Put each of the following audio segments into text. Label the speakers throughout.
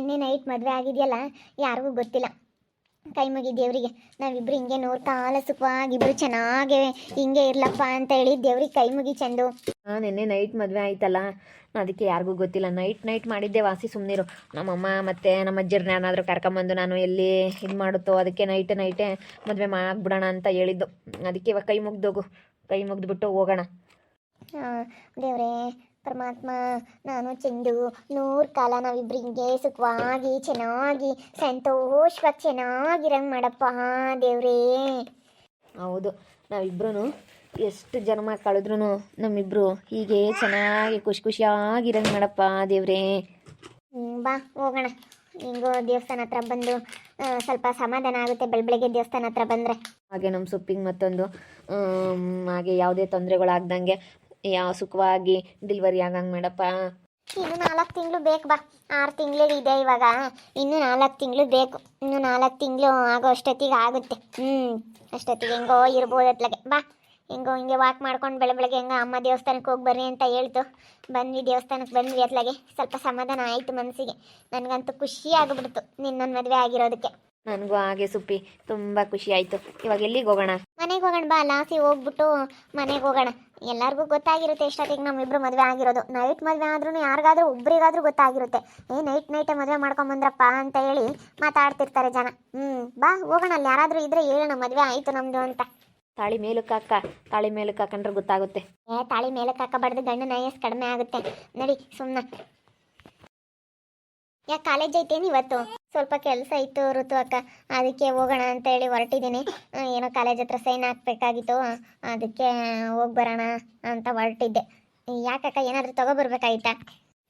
Speaker 1: ನಿನ್ನೆ ನೈಟ್ ಮದುವೆ ಆಗಿದೆಯಲ್ಲ ಯಾರಿಗೂ ಗೊತ್ತಿಲ್ಲ. ಕೈ ಮುಗಿ ದೇವ್ರಿಗೆ ನಾವಿಬ್ರು ಹಿಂಗೆ ನೋಡ್ತಾ ಆಲಸುಖವಾಗಿ ಸುಖವಾಗಿ ಇಬ್ರು ಚೆನ್ನಾಗೆ ಹಿಂಗೆ ಇರ್ಲಪ್ಪ ಅಂತ ಹೇಳಿ ದೇವ್ರಿಗೆ ಕೈ ಮುಗಿ ಚೆಂದು.
Speaker 2: ಹಾ ನಿನ್ನೆ ನೈಟ್ ಮದುವೆ ಆಯ್ತಲ್ಲ ಅದಕ್ಕೆ ಯಾರಿಗೂ ಗೊತ್ತಿಲ್ಲ. ನೈಟ್ ನೈಟ್ ಮಾಡಿದ್ದೆ ವಾಸಿ ಸುಮ್ಮನಿರು ನಮ್ಮಮ್ಮ ಮತ್ತು ನಮ್ಮ ಅಜ್ಜರನ್ನ ಏನಾದರೂ ಕರ್ಕೊಂಬಂದು ನಾನು ಎಲ್ಲಿ ಇದು ಮಾಡುತ್ತೋ ಅದಕ್ಕೆ ನೈಟ್ ನೈಟೇ ಮದುವೆ ಮಾಡಿಬಿಡೋಣ ಅಂತ ಹೇಳಿದ್ದು. ಅದಕ್ಕೆ ಇವಾಗ ಕೈ ಮುಗ್ದೋಗು. ಕೈ ಮುಗ್ದುಬಿಟ್ಟು ಹೋಗೋಣ.
Speaker 1: ದೇವ್ರೇ ಪರಮಾತ್ಮ ನಾನು ಚೆಂಡು ನೂರು ಕಾಲ ನಾವಿಬ್ರು ಹಿಂಗೆ ಸುಖವಾಗಿ ಚೆನ್ನಾಗಿ ಸಂತೋಷವಾಗಿ ಚೆನ್ನಾಗಿರಂಗೆ ಮಾಡಪ್ಪ ದೇವ್ರೇ.
Speaker 2: ಹೌದು ನಾವಿಬ್ರು ಎಷ್ಟು ಜನ್ಮ ಕಳೆದ್ರೂ ನಮ್ಮಿಬ್ರು ಹೀಗೆ ಚೆನ್ನಾಗಿ ಖುಷಿ ಖುಷಿಯಾಗಿರಂಗೆ ಮಾಡಪ್ಪ ದೇವ್ರೇ.
Speaker 1: ಬಾ ಹೋಗೋಣ. ಹಿಂಗೋ ದೇವಸ್ಥಾನ ಹತ್ರ ಬಂದು ಸ್ವಲ್ಪ ಸಮಾಧಾನ ಆಗುತ್ತೆ ಬೆಳಬೆಳಗ್ಗೆ ದೇವಸ್ಥಾನ ಹತ್ರ ಬಂದರೆ.
Speaker 2: ಹಾಗೆ ನಮ್ಮ ಸೊಪ್ಪಿಗೆ ಮತ್ತೊಂದು ಹಾಗೆ ಯಾವುದೇ ತೊಂದರೆಗಳಾಗ್ದಂಗೆ ಯಾವ ಸುಖವಾಗಿ ಡೆಲಿವರಿ ಆಗಂಗೆ ಮಾಡಪ್ಪ.
Speaker 1: ಇನ್ನು ನಾಲ್ಕು ತಿಂಗಳು ಬೇಕು ಬಾ. ಆರು ತಿಂಗಳು ಇದೆ ಇವಾಗ. ಇನ್ನು ನಾಲ್ಕು ತಿಂಗಳು ಬೇಕು. ಇನ್ನು ನಾಲ್ಕು ತಿಂಗಳು ಆಗೋ ಅಷ್ಟೊತ್ತಿಗೆ ಆಗುತ್ತೆ. ಹ್ಞೂ ಅಷ್ಟೊತ್ತಿಗೆ ಹೆಂಗೋ ಇರ್ಬೋದು ಅತ್ಲಾಗೆ. ಬಾ. ಹೆಂಗೋ ಹಿಂಗೆ ವಾಕ್ ಮಾಡ್ಕೊಂಡು ಬೆಳೆ ಬೆಳಗ್ಗೆ ಹೆಂಗೋ ಅಮ್ಮ ದೇವಸ್ಥಾನಕ್ಕೆ ಹೋಗಿ ಬರ್ರಿ ಅಂತ ಹೇಳ್ತು. ಬಂದ್ವಿ ದೇವಸ್ಥಾನಕ್ಕೆ ಬಂದ್ವಿ ಅತ್ಲಾಗೆ. ಸ್ವಲ್ಪ ಸಮಾಧಾನ ಆಯಿತು ಮನಸ್ಸಿಗೆ ನನಗಂತೂ ಖುಷಿ ಆಗಿಬಿಡ್ತು ನಿನ್ನೊಂದು ಮದುವೆ ಆಗಿರೋದಕ್ಕೆ.
Speaker 2: ನನಗೂ ಹಾಗೆ ಸುಪ್ಪಿ ತುಂಬಾ ಖುಷಿ ಆಯ್ತು. ಇವಾಗ ಎಲ್ಲಿಗೆ ಹೋಗೋಣ?
Speaker 1: ಮನೆಗೆ ಹೋಗೋಣ ಬಾ ಲಾಸಿ ಹೋಗ್ಬಿಟ್ಟು ಮನೆಗೆ ಹೋಗೋಣ. ಎಲ್ಲರಿಗೂ ಗೊತ್ತಾಗಿರುತ್ತೆ ಎಷ್ಟೊತ್ತಿಗೆ ನಮ್ಮಿಬ್ರು ಮದುವೆ ಆಗಿರೋದು. ನೈಟ್ ಮದುವೆ ಆದ್ರೂ ಯಾರಿಗಾದ್ರೂ ಒಬ್ರಿಗಾದ್ರೂ ಗೊತ್ತಾಗಿರುತ್ತೆ. ಏ ನೈಟ್ ನೈಟೇ ಮದುವೆ ಮಾಡ್ಕೊಂಬಂದ್ರಪ್ಪ ಅಂತ ಹೇಳಿ ಮಾತಾಡ್ತಿರ್ತಾರೆ ಜನ. ಹ್ಮ್ ಬಾ ಹೋಗೋಣ. ಅಲ್ಲಿ ಯಾರಾದ್ರೂ ಇದ್ರೆ ಹೇಳೋಣ ಮದುವೆ ಆಯಿತು ನಮ್ಮದು ಅಂತ.
Speaker 2: ತಾಳಿ ಮೇಲಕ್ಕಾಕ ತಾಳಿ ಮೇಲಕ್ಕೆ ಹಾಕೊಂಡ್ರೆ ಗೊತ್ತಾಗುತ್ತೆ.
Speaker 1: ಏ ತಾಳಿ ಮೇಲಕ್ಕಾಕ ಹಾಕಬಾರ್ದು. ಗಂಡನ ನಯಸ್ ಕಡಿಮೆ ಆಗುತ್ತೆ. ನಡಿ ಸುಮ್ಮನೆ ಯಾಕೆ ಕಾಲೇಜ್ ಐತೇನು ಇವತ್ತು? ಸ್ವಲ್ಪ ಕೆಲಸ ಇತ್ತು ಋತು ಅಕ್ಕ. ಅದಕ್ಕೆ ಹೋಗೋಣ ಅಂತ ಹೇಳಿ ಹೊರಟಿದ್ದೀನಿ. ಏನೋ ಕಾಲೇಜ್ ಹತ್ರ ಸೈನ್ ಹಾಕ್ಬೇಕಾಗಿತ್ತು. ಅದಕ್ಕೆ ಹೋಗಿ ಬರೋಣ ಅಂತ ಹೊರಟಿದ್ದೆ. ಯಾಕಕ್ಕ ಏನಾದರೂ ತಗೊಬರ್ಬೇಕಾಯ್ತಾ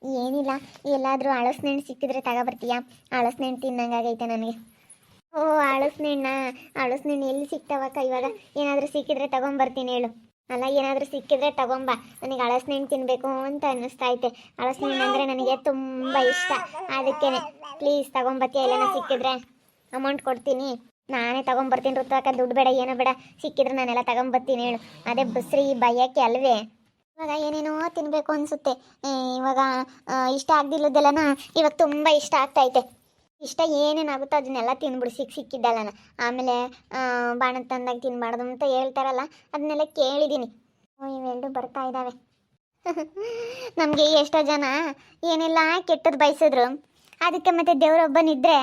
Speaker 1: ಏನಿಲ್ಲ, ಎಲ್ಲಾದರೂ ಹಳಸ್ನೆಣ್ಣು ಸಿಕ್ಕಿದ್ರೆ ತಗೊಬರ್ತೀಯಾ? ಅಳಸ್ನೆಣ್ಣು ತಿನ್ನಂಗಾಗೈತೆ ನನಗೆ. ಓ ಹಳಸ್ನೆಣ್ಣ ಹಳಸ್ನೆಣ್ಣು ಎಲ್ಲಿ ಸಿಗ್ತಾವಕ್ಕ ಇವಾಗ? ಏನಾದರೂ ಸಿಕ್ಕಿದ್ರೆ ತಗೊಂಬರ್ತೀನಿ ಹೇಳು. ಅಲ್ಲ, ಏನಾದರೂ ಸಿಕ್ಕಿದ್ರೆ ತಗೊಂಬ. ನನಗೆ ಹಳಸ್ನೆಣ್ಣು ತಿನ್ನಬೇಕು ಅಂತ ಅನ್ನಿಸ್ತಾ ಐತೆ ಹಳಸ್ನೆಣ್ಣು ಅಂದರೆ ನನಗೆ ತುಂಬ ಇಷ್ಟ. ಅದಕ್ಕೇನೆ. ಪ್ಲೀಸ್ ತಗೊಂಬತ್ತೀಯ ಎಲ್ಲ ಸಿಕ್ಕಿದ್ರೆ ಅಮೌಂಟ್ ಕೊಡ್ತೀನಿ. ನಾನೇ ತಗೊಂಬರ್ತೀನಿ ಋತುವಾಕ ದುಡ್ಡು ಬೇಡ, ಏನೋ ಬೇಡ. ಸಿಕ್ಕಿದ್ರೆ ನಾನೆಲ್ಲ ತಗೊಂಬರ್ತೀನಿ ಹೇಳು. ಅದೇ ಬಸ್ರಿ ಬಯ್ಯಕ್ಕೆ ಅಲ್ವೇ? ಇವಾಗ ಏನೇನೋ ತಿನ್ನಬೇಕು ಅನಿಸುತ್ತೆ. ಇವಾಗ ಇಷ್ಟ ಆಗ್ದಿಲ್ಲದೆಲ್ಲನ ಇವಾಗ ತುಂಬ ಇಷ್ಟ ಆಗ್ತೈತೆ ಇಷ್ಟ ಏನೇನಾಗುತ್ತೋ ಅದನ್ನೆಲ್ಲ ತಿನ್ಬಿಡು. ಸಿಕ್ ನಾನು ಆಮೇಲೆ ಬಾಣ ತಂದಾಗ ತಿನ್ಬಾರ್ದು ಅಂತ ಹೇಳ್ತಾರಲ್ಲ, ಅದನ್ನೆಲ್ಲ ಕೇಳಿದ್ದೀನಿ ಇವೆರಡು ಬರ್ತಾ ಇದ್ದಾವೆ ನಮಗೆ ಎಷ್ಟೋ ಜನ ಏನೆಲ್ಲ ಕೆಟ್ಟದ್ದು ಬಯಸಿದ್ರು. ಅದಕ್ಕೆ ಮತ್ತೆ ದೇವ್ರೊಬ್ಬನಿದ್ರೆ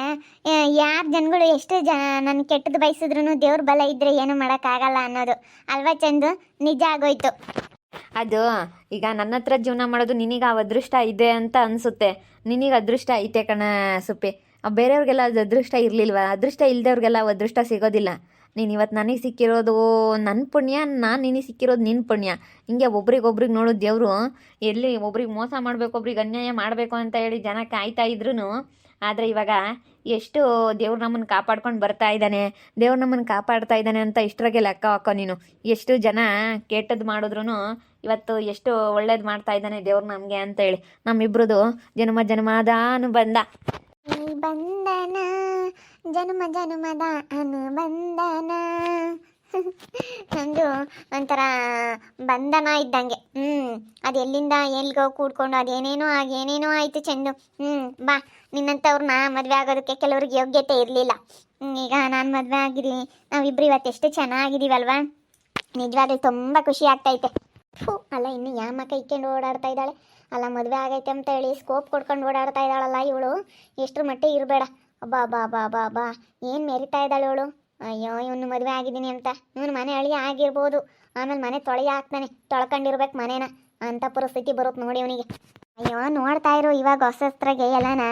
Speaker 1: ಯಾರು ಜನಗಳು ಎಷ್ಟು ಜನ ನನ್ನ ಕೆಟ್ಟದ್ದು ಬಯಸಿದ್ರು ದೇವ್ರ ಬಲ ಇದ್ರೆ ಏನು ಮಾಡೋಕ್ಕಾಗಲ್ಲ ಅನ್ನೋದು. ಅಲ್ವಾ ಚಂದು? ನಿಜ ಆಗೋಯ್ತು.
Speaker 2: ಅದು, ಈಗ ನನ್ನ ಹತ್ರ ಜೀವನ ಮಾಡೋದು ನಿನಗೆ ಆ ಅದೃಷ್ಟ ಇದೆ ಅಂತ ಅನಿಸುತ್ತೆ. ನಿನಗೆ ಅದೃಷ್ಟ ಐತೆ ಕಣ ಸುಪ್ಪಿ. ಬೇರೆಯವ್ರಿಗೆಲ್ಲ ಅದು ಅದೃಷ್ಟ ಇರಲಿಲ್ವ? ಅದೃಷ್ಟ ಇಲ್ಲದವ್ರಿಗೆಲ್ಲ ಅದೃಷ್ಟ ಸಿಗೋದಿಲ್ಲ. ನೀನು ಇವತ್ತು ನನಗೆ ಸಿಕ್ಕಿರೋದು ನನ್ನ ಪುಣ್ಯ, ನಾನು ನಿನಗೆ ಸಿಕ್ಕಿರೋದು ನಿನ್ನ ಪುಣ್ಯ. ಹಿಂಗೆ ಒಬ್ರಿಗೊಬ್ರಿಗೆ ನೋಡು ದೇವರು, ಎಲ್ಲಿ ಒಬ್ರಿಗೆ ಮೋಸ ಮಾಡಬೇಕು, ಒಬ್ರಿಗೆ ಅನ್ಯಾಯ ಮಾಡಬೇಕು ಅಂತ ಹೇಳಿ ಜನ ಕಾಯ್ತಾ ಇದ್ರು ಆದರೆ ಇವಾಗ ಎಷ್ಟು ದೇವ್ರು ನಮ್ಮನ್ನು ಕಾಪಾಡ್ಕೊಂಡು ಬರ್ತಾ ಇದ್ದಾನೆ. ದೇವ್ರು ನಮ್ಮನ್ನು ಕಾಪಾಡ್ತಾ ಇದ್ದಾನೆ ಅಂತ ಇಷ್ಟರಾಗೆ ಲೆಕ್ಕ ಹಾಕೋ ನೀನು. ಎಷ್ಟು ಜನ ಕೆಟ್ಟದ್ದು ಮಾಡಿದ್ರು ಇವತ್ತು ಎಷ್ಟು ಒಳ್ಳೇದು ಮಾಡ್ತಾ ಇದ್ದಾನೆ ದೇವ್ರು ನಮಗೆ ಅಂತ ಹೇಳಿ. ನಮ್ಮಿಬ್ರದು ಜನ್ಮ ಜನ್ಮಾದಾನು ಬಂದ.
Speaker 1: ಈ ಬಂಧನ, ಜನ್ಮ ಜನ್ಮದ ಅನುಬಂಧನ. ಒಂದು ಒಂಥರ ಬಂಧನ ಇದ್ದಂಗೆ. ಹ್ಞೂ ಅದು ಎಲ್ಲಿಂದ ಎಲ್ಗೋ ಕೂಡ್ಕೊಂಡು ಅದೇನೇನೋ ಆಗಿ ಏನೇನೋ ಆಯಿತು ಚೆಂದು ಹ್ಞೂ ಬಾ, ನಿನ್ನಂಥವ್ರನ್ನ ಮದುವೆ ಆಗೋದಕ್ಕೆ ಕೆಲವ್ರಿಗೆ ಯೋಗ್ಯತೆ ಇರಲಿಲ್ಲ. ಈಗ ನಾನು ಮದುವೆ ಆಗಿದ್ದೀನಿ. ನಾವಿಬ್ರು ಇವತ್ತು ಎಷ್ಟು ಚೆನ್ನಾಗಿದ್ದೀವಲ್ವಾ? ನಿಜವಾಗ್ಲೂ ತುಂಬ ಖುಷಿ ಆಗ್ತೈತೆ ಫು, ಅಲ್ಲ, ಇನ್ನು ಯಾಮಕ್ಕ ಇಕ್ಕೊಂಡು ಓಡಾಡ್ತಾ ಇದ್ದಾಳೆ. ಅಲ್ಲ, ಮದುವೆ ಆಗೈತೆ ಅಂತ ಹೇಳಿ ಸ್ಕೋಪ್ ಕೊಡ್ಕೊಂಡು ಓಡಾಡ್ತಾ ಇದ್ದಾಳಲ್ಲ ಇವಳು. ಎಷ್ಟ್ರ ಮಟ್ಟಿಗೆ ಇರಬೇಡ. ಬಾ ಬಾ ಬಾ ಬಾ ಬಾ. ಏನು ಮೆರಿತಾ ಇದ್ದಾಳೆ ಇವಳು? ಅಯ್ಯೋ, ಇವನು ಮದುವೆ ಆಗಿದ್ದೀನಿ ಅಂತ. ಇವನು ಮನೆ ಅಳಿ ಆಗಿರ್ಬೋದು. ಆಮೇಲೆ ಮನೆ ತೊಳೆಯ ಹಾಕ್ತಾನೆ. ತೊಳ್ಕೊಂಡಿರ್ಬೇಕು ಮನೇನ. ಅಂತ ಪರಿಸ್ಥಿತಿ ಬರುತ್ತೆ ನೋಡಿ ಇವನಿಗೆ. ಅಯ್ಯೋ, ನೋಡ್ತಾ ಇರು, ಇವಾಗ ಹೊಸಸ್ತ್ರಾಗೆ ಎಲ್ಲಾನ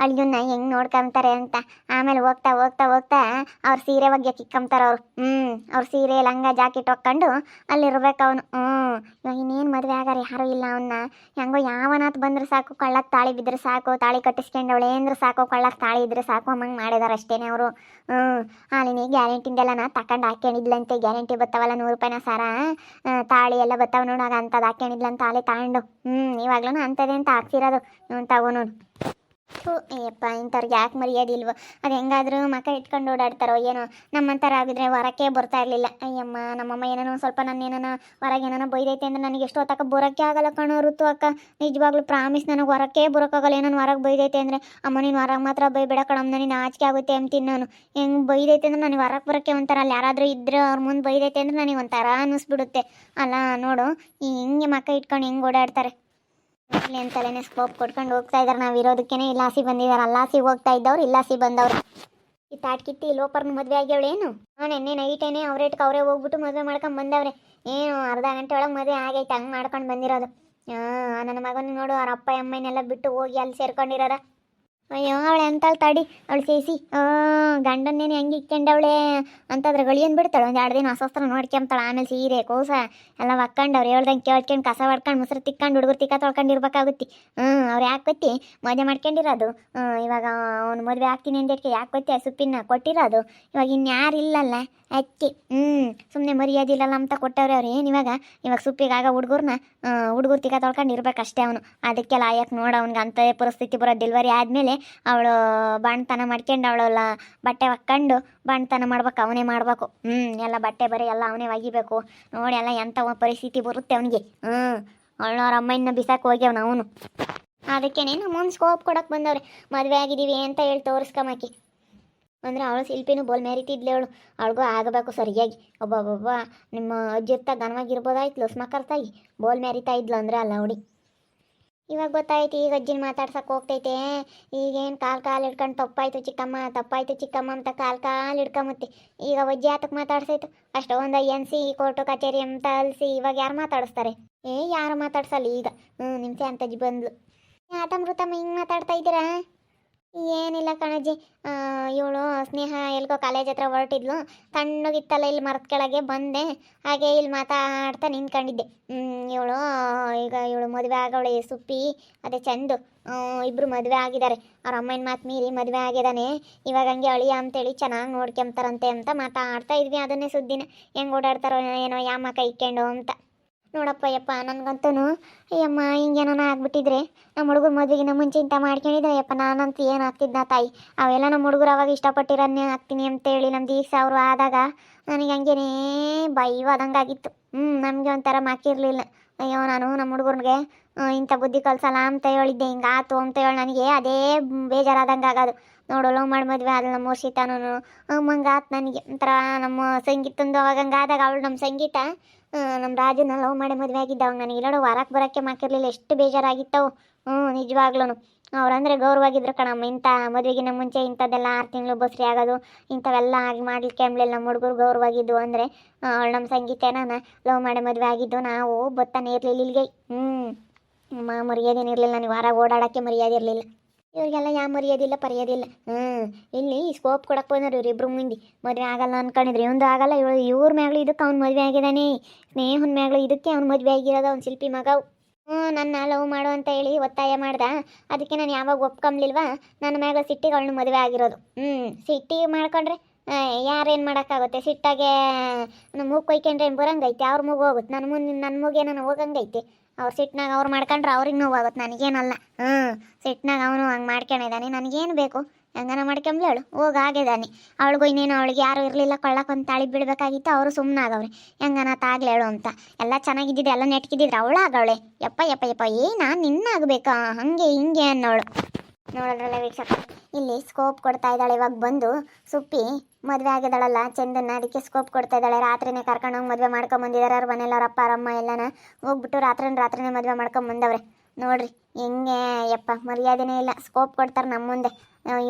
Speaker 1: ಅಳಿಯನ್ನ ಹೆಂಗ್ ನೋಡ್ಕೊಂತಾರೆ ಅಂತ. ಆಮೇಲೆ ಹೋಗ್ತಾ ಹೋಗ್ತಾ ಹೋಗ್ತಾ ಅವ್ರ ಸೀರೆ ಬಗ್ಗೆ ಕಿಕ್ಕಂತಾರ ಅವ್ರು. ಹ್ಮ್, ಅವ್ರ ಸೀರೆ ಲಂಗ ಜಾಕೆಟ್ ಹಾಕ್ಕೊಂಡು ಅಲ್ಲಿರ್ಬೇಕು ಅವನು. ಹ್ಮ್ ಇವಾಗ ಇನ್ನೇನ್ ಮದುವೆ ಆಗಾರ? ಯಾರು ಇಲ್ಲ ಅವನ್ನ ಹೆಂಗೋ ಯಾವನಾತ್ ಬಂದ್ರೆ ಸಾಕು ಕಳ್ಳಕ್ಕೆ ತಾಳಿ ಬಿದ್ರೆ ಸಾಕು, ತಾಳಿ ಕಟ್ಟಿಸ್ಕೊಂಡವಳೆ ಅಂದ್ರೆ ಸಾಕು ಕಳ್ಳಕ್ಕೆ ತಾಳಿ ಇದ್ರೆ ಸಾಕು, ಅಮ್ಮಂಗ್ ಮಾಡಿದಾರ ಅಷ್ಟೇನೆ ಅವರು. ಹ್ಮ್, ಹಾಲಿನ ನಾ ತಕೊಂಡ್ ಹಾಕ್ಯಣಿದ್ಲಂತೆ ಗ್ಯಾರಂಟಿ ಬರ್ತಾವಲ್ಲ ನೂರು ರೂಪಾಯಿನ ಸಾರ ತಾಳಿ ಎಲ್ಲ ಬರ್ತಾವ ನೋಡಾಗ ಅಂತದ್ ಹಾಕ್ಯಣಿದ್ಲಂತ ಅಲ್ಲಿ ತಗೊಂಡು. ಹ್ಮ್ ಇವಾಗ್ಲೂ ಅಂತ ಹಾಕ್ಸಿರೋದು. ಇವನು ತಗೋ ನೋಡು. ಥು ಇಂಥವ್ರಿಗೆ ಯಾಕೆ ಮರ್ಯಾದಿಲ್ವೋ ಅದು ಹೆಂಗಾದ್ರೂ ಮಕ್ಕ ಇಟ್ಕೊಂಡು ಓಡಾಡ್ತಾರೋ ಏನೋ. ನಮ್ಮಂಥರ ಆಗಿದ್ರೆ ಹೊರಕ್ಕೆ ಬರ್ತಾ ಇರಲಿಲ್ಲ. ಅಯ್ಯಮ್ಮ, ನಮ್ಮಮ್ಮ ಏನೇನೋ ಸ್ವಲ್ಪ ನನ್ನ ಏನಾನ ಹೊರಗೆ ಏನಾನ ಬೈದೈತೆ ಅಂದ್ರೆ ನನಗೆ ಎಷ್ಟು ಹೊತ್ತಕ ಬರೋಕ್ಕೆ ಆಗಲ್ಲ ಕಣೋ ಋತು ಅಕ್ಕ. ನಿಜವಾಗ್ಲೂ ಪ್ರಾಮಿಸ್ ನನಗೆ ಹೊರಕ್ಕೆ ಬರೋಕ್ಕಾಗಲ್ಲ ಏನೋ ಹೊರಗೆ ಬೈದೈತೆ ಅಂದರೆ, ಅಮ್ಮ, ನೀನು ಹೊರಗೆ ಮಾತ್ರ ಬೈಬೇಡ ಕಣಮ್ಮ ನನಗೆ ನಾಚಿಕೆ ಆಗುತ್ತೆ ಅಂತೀನಿ ನಾನು. ಹೆಂಗೆ ಬೈದೈತೆ ಅಂದ್ರೆ ನನಗೆ ಹೊರಗೆ ಬರೋಕ್ಕೆ ಒಂಥರ, ಅಲ್ಲಿ ಯಾರಾದರೂ ಇದ್ರೆ ಅವ್ರ ಮುಂದೆ ಬೈದೈತೆ ಅಂದ್ರೆ ನನಗೆ ಒಂಥರ ಅನ್ನಿಸ್ಬಿಡುತ್ತೆ ಅಲ್ಲ, ನೋಡು ಹಿಂಗೆ ಮಕ್ಕ ಇಟ್ಕೊಂಡು ಹೆಂಗೆ ಓಡಾಡ್ತಾರೆ. ಅಲ್ಲಿ ಅಂತಲೇ ಸ್ಕೋಪ್ ಕೊಟ್ಕೊಂಡು ಹೋಗ್ತಾ ಇದಾರೆ. ನಾವು ಇರೋದಕ್ಕೇನೆ ಇಲ್ಲಾಸಿ ಬಂದಿದಾರೆ ಅಲ್ಲಾಸಿ ಹೋಗ್ತಾ ಇದ್ದವ್ರು ಇಲ್ಲಾಸಿ ಬಂದವ್ರು. ಈ ತಾಟ್ಕಿತ್ತಿ ಲೋಪರ್ನ ಮದುವೆ ಏನು? ಹಾಂ ನೆನ್ನೆ ನೈಟೇನೆ ಅವ್ರೇಟ್ಗೆ ಅವರೇ ಹೋಗ್ಬಿಟ್ಟು ಮದುವೆ ಮಾಡ್ಕೊಂಡು ಬಂದವ್ರೆ. ಏನು, ಅರ್ಧ ಗಂಟೆ ಒಳಗೆ ಮದುವೆ ಆಗೈತೆ. ಹಂಗೆ ಮಾಡ್ಕೊಂಡು ಬಂದಿರೋದು. ನನ್ನ ಮಗನ ನೋಡು, ಅವ್ರ ಅಪ್ಪ ಅಮ್ಮನೆಲ್ಲ ಬಿಟ್ಟು ಹೋಗಿ ಅಲ್ಲಿ ಸೇರ್ಕೊಂಡಿರೋರ ಅಯ್ಯೋ, ಅವಳೆ ಅಂತಳು ತಡಿ. ಅವಳು ಸೇಸಿ ಗಂಡನೇನು ಹೆಂಗೆ ಇಕ್ಕೊಂಡವಳೆ ಅಂತಂದ್ರೆ ಗಳಿಯನ್ ಬಿಡ್ತಾಳೆ ಒಂದು ಎರಡು ದಿನ ಅಸ್ವಸ್ತ್ರ ನೋಡ್ಕೊಂತಾಳೆ ಆಮೇಲೆ ಸೀರೆ, ಕೋಸ ಎಲ್ಲ ಒಕ್ಕಂಡವ್ರು ಹೇಳ್ದಂಗೆ ಕೇಳ್ಕೊಂಡು ಕಸ ಹೊಡ್ಕೊಂಡು ಮೊಸರು ತಿಕ್ಕೊಂಡು, ಹುಡುಗರು ತಿಕ್ಕ ತೊಳ್ಕೊಂಡಿರ್ಬೇಕಾಗುತ್ತೆ ಹ್ಞೂ ಅವ್ರು ಯಾಕೆ ಗೊತ್ತಿ? ಮದುವೆ ಮಾಡ್ಕೊಂಡಿರೋದು. ಇವಾಗ ಅವ್ನು ಮದುವೆ ಆಗ್ತೀನಿ ಅಂದಕ್ಕೆ ಯಾಕೆ ಗೊತ್ತಿ? ಆ ಸುಪ್ಪಿನ ಕೊಟ್ಟಿರೋದು. ಇವಾಗ ಇನ್ಯಾರು ಇಲ್ಲಲ್ಲ. ಅಕ್ಕಿ. ಹ್ಞೂ ಸುಮ್ಮನೆ ಮರ್ಯಾದಿಲ್ಲಲ್ಲ ಅಂತ ಕೊಟ್ಟವ್ರೆ ಅವ್ರು. ಏನು ಇವಾಗ? ಇವಾಗ ಸುಪ್ಪಿಗಾಗ ಹುಡುಗರ್ನ ಹುಡುಗರು ತಿಕ್ಕ ತೊಳ್ಕೊಂಡು ಇರ್ಬೇಕಷ್ಟೇ ಅವನು. ಅದಕ್ಕೆಲ್ಲ ಆಯಕ್ಕೆ ನೋಡು ಅವ್ನಿಗೆ ಅಂತ ಪರಿಸ್ಥಿತಿ ಬರೋ ಡೆಲಿವರಿ ಆದಮೇಲೆ ಅವಳು ಬಾಣ್ತನ ಮಾಡ್ಕೊಂಡು ಅವಳೆಲ್ಲ ಬಟ್ಟೆ ಒಕ್ಕೊಂಡು ಬಾಣ್ತನ ಮಾಡ್ಬೇಕು, ಅವನೇ ಮಾಡಬೇಕು. ಹ್ಞೂ ಎಲ್ಲ ಬಟ್ಟೆ ಬರೀ ಎಲ್ಲ ಅವನೇ ಒಗಿಬೇಕು. ನೋಡಿ ಎಲ್ಲ ಎಂಥ ಪರಿಸ್ಥಿತಿ ಬರುತ್ತೆ ಅವನಿಗೆ. ಹ್ಞೂ ಅವಳವ್ರ ಅಮ್ಮನ ಬಿಸಾಕ್ ಹೋಗ್ಯವನು ಅವನು. ಅದಕ್ಕೇನೆ ನಮ್ಮ ಸ್ಕೋಪ್ ಕೊಡಕ್ಕೆ ಬಂದವ್ರೆ. ಮದುವೆ ಆಗಿದ್ದೀವಿ ಅಂತ ಹೇಳಿ ತೋರಿಸ್ಕೊಂಬಾಕಿ ಅಂದ್ರೆ ಅವಳು ಶಿಲ್ಪಿನೂ ಬೋಲ್ ಮೆರಿತಿದ್ಲೆ ಅವಳು. ಅವಳಿಗೂ ಆಗಬೇಕು ಸರಿಯಾಗಿ. ಒಬ್ಬೊಬ್ಬ ನಿಮ್ಮ ಅಜ್ಜಿ ಇರ್ತಾ ಘನವಾಗಿರ್ಬೋದಾಯ್ತು ಲಸ್ಮಕ್ಕರ್ ತಾಯಿ ಬೋಲ್ ಮೆರಿತಾ ಇದ್ಲು ಅಂದ್ರೆ ಅಲ್ಲ ಅವಳಿ ಇವಾಗ ಗೊತ್ತಾಯ್ತು, ಈಗ ಅಜ್ಜಿನ ಮಾತಾಡ್ಸಕ್ಕೆ ಹೋಗ್ತೈತೆ. ಈಗೇನು ಕಾಲು ಕಾಲು ಹಿಡ್ಕೊಂಡು ತಪ್ಪಾಯ್ತು ಚಿಕ್ಕಮ್ಮ ತಪ್ಪಾಯ್ತು ಚಿಕ್ಕಮ್ಮ ಅಂತ ಕಾಲು ಕಾಲು ಹಿಡ್ಕೊಂಬತ್ತೆ. ಈಗ ಅಜ್ಜಿ ಆತಕ್ಕೆ ಮಾತಾಡ್ಸೈತು. ಅಷ್ಟೊಂದು ಎನ್ ಸಿ ಕೋರ್ಟು ಕಚೇರಿ ಅಂತ ಅಲ್ಸಿ ಇವಾಗ ಯಾರು ಮಾತಾಡಿಸ್ತಾರೆ? ಏ, ಯಾರು ಮಾತಾಡ್ಸಲ್ಲ ಈಗ? ಹ್ಞೂ ನಿಮ್ಸೆ ಅಂತಜ್ಜಿ ಬಂದ್ಲು. ಆತಮೃತಮ್ಮ, ಹಿಂಗೆ ಮಾತಾಡ್ತಾ ಇದ್ದೀರಾ? ಏನಿಲ್ಲ ಕಣಜ್ಜಿ. ಇವಳು ಸ್ನೇಹ ಎಲ್ಗೋ ಕಾಲೇಜ್ ಹತ್ರ ಹೊರಟಿದ್ಲು. ತಣ್ಣಗಿತ್ತಲ್ಲ ಇಲ್ಲಿ ಮರದ ಕೆಳಗೆ ಬಂದೆ. ಹಾಗೆ ಇಲ್ಲಿ ಮಾತಾಡ್ತಾ ನಿಂತ್ಕೊಂಡಿದ್ದೆ. ಇವಳು, ಈಗ ಇವಳು ಮದುವೆ ಆಗವಳು ಸುಪ್ಪಿ, ಅದೇ ಚಂದು. ಇಬ್ಬರು ಮದುವೆ ಆಗಿದ್ದಾರೆ. ಅವ್ರ ಅಮ್ಮನ ಮಾತು ಮೀರಿ ಮದುವೆ ಆಗಿದ್ದಾನೆ. ಇವಾಗ ಹಂಗೆ ಅಳಿಯ ಅಂತೇಳಿ ಚೆನ್ನಾಗಿ ನೋಡ್ಕೊಂತಾರಂತೆ ಅಂತ ಮಾತಾಡ್ತಾ ಇದ್ವಿ. ಅದನ್ನೇ ಸುದ್ದಿನ. ಹೆಂಗೆ ಓಡಾಡ್ತಾರೋ ಏನೋ ಯಾಮ ಕೈ ಇಕ್ಕೊಂಡು ಅಂತ. ನೋಡಪ್ಪ ಯಪ್ಪ ನನಗಂತೂ ಅಯ್ಯಮ್ಮ ಹಿಂಗೇನೋ ಆಗ್ಬಿಟ್ಟಿದ್ರೆ ನಮ್ಮ ಹುಡುಗರು ಮದುವೆಗಿನ ಮುಂಚೆ ಇಂಥ ಮಾಡ್ಕೊಂಡಿದ್ರೆ ಯಪ್ಪ ನಾನಂತೂ ಏನು ಆಗ್ತಿದ್ನ ತಾಯಿ? ಅವೆಲ್ಲ ನಮ್ಮ ಹುಡುಗರು ಅವಾಗ ಇಷ್ಟಪಟ್ಟಿರೋದನ್ನೇ ಹಾಕ್ತೀನಿ ಅಂತೇಳಿ ನಮ್ದು ಈಗ ಅವರು ಆದಾಗ ನನಗೆ ಹಂಗೇನೇ ಬೈವಾದಂಗಾಗಿತ್ತು ಹ್ಞೂ ನಮಗೆ ಒಂಥರ ಮಾಕಿರಲಿಲ್ಲ. ಅಯ್ಯೋ, ನಾನು ನಮ್ಮ ಹುಡುಗರಿಗೆ ಇಂಥ ಬುದ್ಧಿ ಕಲ್ಸಲ್ಲ ಅಂತ ಹೇಳಿದ್ದೆ, ಹಿಂಗೆ ಆತು ಅಂತ ಹೇಳಿ ನನಗೆ ಅದೇ ಬೇಜಾರಾದಂಗೆ ಆಗೋದು ನೋಡು, ಲವ್ ಮಾಡಿ ಮದುವೆ ಆದ್ರೆ ನಮ್ಮ ವರ್ಷಿತಾನು ಹಂಗೆ ಆತು ನನಗೆ. ಒಂಥರ ನಮ್ಮ ಸಂಗೀತಂದು ಅವಾಗ ಹಂಗಾದಾಗ ಅವಳು ನಮ್ಮ ಸಂಗೀತ ನಮ್ಮ ರಾಜನ ಲವ್ ಮಾಡಿ ಮದುವೆ ಆಗಿದ್ದವ. ನನಗೆ ಇಲ್ಲೋಡು ವಾರಕ್ಕೆ ಬರೋಕ್ಕೆ ಮಾಕಿರಲಿಲ್ಲ. ಎಷ್ಟು ಬೇಜಾರಾಗಿತ್ತವು. ಹ್ಞೂ ನಿಜವಾಗ್ಲೂ ಅವ್ರಂದ್ರೆ ಗೌರವಾಗಿದ್ರು ಕಣಮ್ಮ ಇಂಥ ಮದುವೆಗಿನ ಮುಂಚೆ ಇಂಥದ್ದೆಲ್ಲ ಆರು ತಿಂಗಳು ಬಸ್ರಿ ಆಗೋದು, ಇಂಥವೆಲ್ಲ ಆಗಿ ಮಾಡ್ಲಿಕ್ಕೆ ಅಂಬ್ಲಿಲ್ಲ ನಮ್ಮ ಹುಡುಗರು ಗೌರವಾಗಿದ್ದು ಅಂದರೆ ಅವಳು ನಮ್ಮ ಸಂಗೀತನ ಲವ್ ಮಾಡಿ ಮದುವೆ ಆಗಿದ್ದು ನಾವು ಬತ್ತಾನೆ ಇರಲಿಲ್ಲ ಇಲ್ಲಿಗೆ. ಹ್ಞೂ ಮಾ ಮರ್ಯಾದೆನೇ ಇರಲಿಲ್ಲ. ನನಗೆ ವಾರ ಓಡಾಡೋಕ್ಕೆ ಮರ್ಯಾದೆ ಇರಲಿಲ್ಲ. ಇವ್ರಿಗೆಲ್ಲ ಯಾವ ಮರ್ಯಾದಿಲ್ಲ, ಪರಿಯೋದಿಲ್ಲ. ಹ್ಞೂ ಇಲ್ಲಿ ಸ್ಕೋಪ್ ಕೊಡಕ್ಕೆ ಬಂದರು ಇವ್ರಿಬ್ರು ಮುಂದೆ. ಮದುವೆ ಆಗಲ್ಲ ಅನ್ಕೊಂಡಿದ್ರು. ಇವಂದು ಆಗಲ್ಲ, ಇವಳು ಇವ್ರ ಮ್ಯಾಗ್ಳು ಇದಕ್ಕೆ ಅವ್ನು ಮದುವೆ ಆಗಿದ್ದಾನೆ. ಸ್ನೇಹನ ಮ್ಯಾಗ್ಳು ಇದಕ್ಕೆ ಅವ್ನು ಮದುವೆ ಆಗಿರೋದು ಅವ್ನು ಶಿಲ್ಪಿ ಮಗ. ಹ್ಞೂ, ನನ್ನ ಲವ್ ಮಾಡು ಅಂತ ಹೇಳಿ ಒತ್ತಾಯ ಮಾಡ್ದ. ಅದಕ್ಕೆ ನಾನು ಯಾವಾಗ ಒಪ್ಕೊಂಬ್ಲಿಲ್ವಾ? ನನ್ನ ಮ್ಯಾಗ ಸಿಟ್ಟಿಗೆ ಅವಳನ್ನ ಮದುವೆ ಆಗಿರೋದು. ಹ್ಞೂ ಸಿಟ್ಟಿಗೆ ಮಾಡ್ಕೊಂಡ್ರೆ ಯಾರೇನು ಮಾಡೋಕ್ಕಾಗುತ್ತೆ? ಸಿಟ್ಟಾಗೆ ಮೂಗು ಕೊಯ್ಕೊಂಡ್ರೆ ಬರೋಂಗೈತೆ, ಅವ್ರ ಮೂಗು ಹೋಗುತ್ತೆ. ನನ್ನ ಮುಂದೆ ನನ್ನ ಮೂಗೇನ ಹೋಗಂಗೈತೆ. ಅವ್ರ ಸಿಟ್ನಾಗ ಅವ್ರು ಮಾಡ್ಕೊಂಡ್ರೆ ಅವ್ರಿಗೆ ನೋವಾಗುತ್ತೆ ನನಗೇನಲ್ಲ. ಹ್ಞೂ, ಸಿಟ್ನಾಗ ಅವನು ಹಂಗೆ ಮಾಡ್ಕೊಂಡಿದ್ದಾನೆ ನನಗೇನು ಬೇಕು? ಹೆಂಗನ ಮಾಡ್ಕೊಂಬ್ಲಿ ಅವಳು, ಹೋಗಿ ಆಗಿದ್ದಾನೆ ಅವಳಿಗೂ ಇನ್ನೇನು ಅವಳಿಗೆ ಯಾರು ಇರಲಿಲ್ಲ ಕೊಳ್ಳಕ್ಕೊಂದು ತಾಳಿ ಬಿಡಬೇಕಾಗಿತ್ತು, ಅವರು ಸುಮ್ಮನಾಗವ್ರೆ ಹೆಂಗನ ತಾಗ್ಲೇಳು ಅಂತ. ಎಲ್ಲ ಚೆನ್ನಾಗಿದ್ದಿದ್ದು ಎಲ್ಲ ನೆಟ್ಕಿದ್ದಿದ್ರೆ ಅವಳಾಗವಳೆ ಯಪ್ಪ ಯಪ್ಪ ಯಪ್ಪ ಏನಾ ನಿನ್ನಾಗಬೇಕಾ? ಹಾಗೆ, ಹಿಂಗೆ ಅನ್ನೋಳು. ನೋಡೋದ್ರಲ್ಲ ವೀಕ್ಷಕ, ಇಲ್ಲಿ ಸ್ಕೋಪ್ ಕೊಡ್ತಾ ಇದ್ದಾಳೆ, ಇವಾಗ ಬಂದು ಸುಪ್ಪಿ ಮದುವೆ ಆಗಿದ್ದಾಳಲ್ಲ, ಚಂದನ್ನ ಅದಕ್ಕೆ ಸ್ಕೋಪ್ ಕೊಡ್ತಾ ಇದ್ದಾಳೆ. ರಾತ್ರಿನೇ ಕರ್ಕೊಂಡು ಹೋಗಿ ಮದುವೆ ಮಾಡ್ಕೊಂಡ್ ಬಂದಿದಾರೆ ಅವ್ರ ಮನೇಲಿ ಅವ್ರ ಅಮ್ಮ ಎಲ್ಲಾನ. ಹೋಗ್ಬಿಟ್ಟು ರಾತ್ರಿನ ರಾತ್ರಿನೇ ಮದುವೆ ಮಾಡ್ಕೊಂಡ್ ಬಂದವ್ರೆ. ನೋಡ್ರಿ, ಹೆಂಗೆ ಯಪ್ಪ, ಮರ್ಯಾದೆನೇ ಇಲ್ಲ. ಸ್ಕೋಪ್ ಕೊಡ್ತಾರೆ ನಮ್ಮ ಮುಂದೆ.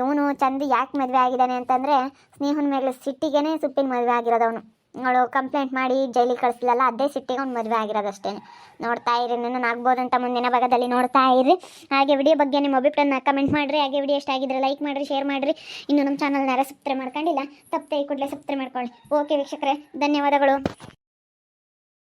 Speaker 1: ಇವನು ಚಂದ ಯಾಕೆ ಮದುವೆ ಆಗಿದ್ದಾನೆ ಅಂತಂದರೆ, ಸ್ನೇಹನ ಮೇಲೆ ಸಿಟ್ಟಿಗೆನೇ ಸುಪ್ಪಿನ ಮದುವೆ ಅವನು. ಅವಳು ಕಂಪ್ಲೇಂಟ್ ಮಾಡಿ ಜೈಲಿಗೆ ಕಳಿಸ್ಲಿಲ್ಲ, ಅದೇ ಸಿಟ್ಟಿಗೆ ಅವ್ನು ಮದುವೆ ಆಗಿರೋದಷ್ಟೇ. ನೋಡ್ತಾ ಇರಿ ನನ್ನ ಆಗ್ಬೋದಂತ ಮುಂದಿನ ಭಾಗದಲ್ಲಿ ನೋಡ್ತಾ ಇರಿ. ಹಾಗೆ ವಿಡಿಯೋ ಬಗ್ಗೆ ನಿಮ್ಮ ಅಭಿಪ್ರಾಯನ ಕಮೆಂಟ್ ಮಾಡಿರಿ. ಹಾಗೆ ವಿಡಿಯೋ ಇಷ್ಟ ಆಗಿದ್ರೆ ಲೈಕ್ ಮಾಡಿರಿ ಶೇರ್ ಮಾಡಿರಿ. ಇನ್ನು ನಮ್ಮ ಚಾನಲ್ನಾರ ಸಬ್ಸ್ಕ್ರೈಬ್ ಮಾಡ್ಕೊಂಡಿಲ್ಲ, ತಪ್ಪದೆ ಕೂಡಲೇ ಸಬ್ಸ್ಕ್ರೈಬ್ ಮಾಡ್ಕೊಳ್ಳಿ. ಓಕೆ ವೀಕ್ಷಕರೇ, ಧನ್ಯವಾದಗಳು.